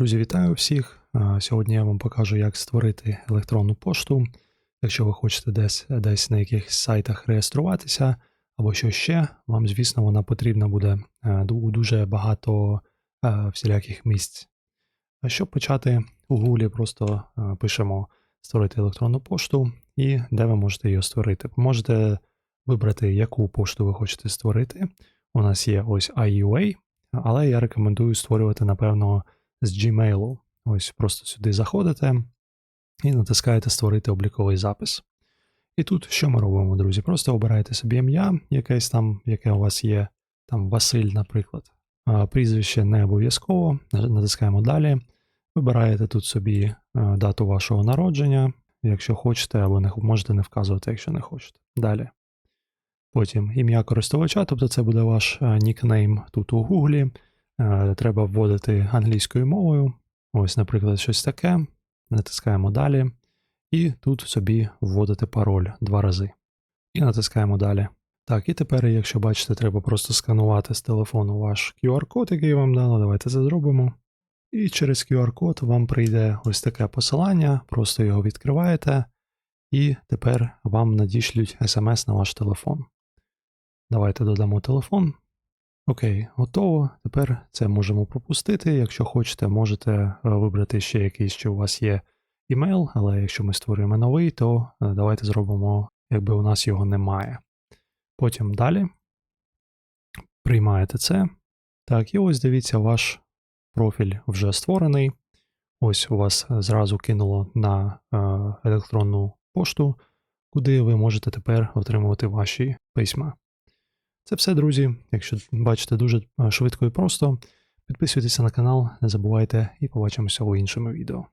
Друзі, вітаю всіх. Сьогодні я вам покажу, як створити електронну пошту. Якщо ви хочете десь, десь на якихось сайтах реєструватися або що ще, вам, звісно, вона потрібна буде е, у дуже багато е, всіляких місць. А щоб почати у Гуглі, просто е, пишемо створити електронну пошту і де ви можете її створити. Можете вибрати, яку пошту ви хочете створити. У нас є ось IUA, але я рекомендую створювати, напевно, з Gmail. Ось просто сюди заходите і натискаєте Створити обліковий запис. І тут що ми робимо, друзі? Просто обираєте собі ім'я, якесь там, яке у вас є, там Василь, наприклад. Прізвище не обов'язково, натискаємо далі. Вибираєте тут собі е, дату вашого народження, якщо хочете, або не можете не вказувати, якщо не хочете. Далі. Потім ім'я користувача, тобто це буде ваш е, нікнейм тут у Гуглі. Е, Треба вводити англійською мовою. Ось, наприклад, щось таке. Натискаємо далі. І тут собі вводите пароль два рази. І натискаємо далі. Так, і тепер, якщо бачите, треба просто сканувати з телефону ваш QR-код, який вам дано. Давайте це зробимо. І через QR-код вам прийде ось таке посилання, просто його відкриваєте, і тепер вам надішлють смс на ваш телефон. Давайте додамо телефон. Окей, готово. Тепер це можемо пропустити. Якщо хочете, можете е, вибрати ще якийсь, що у вас є імейл, але якщо ми створюємо новий, то е, давайте зробимо, якби у нас його немає. Потім далі приймаєте це. Так, і ось дивіться, ваш профіль вже створений. Ось у вас е, зразу кинуло на електронну пошту, куди ви можете тепер отримувати ваші письма. Це все, друзі. Якщо бачите дуже швидко і просто, підписуйтеся на канал, не забувайте і побачимося у іншому відео.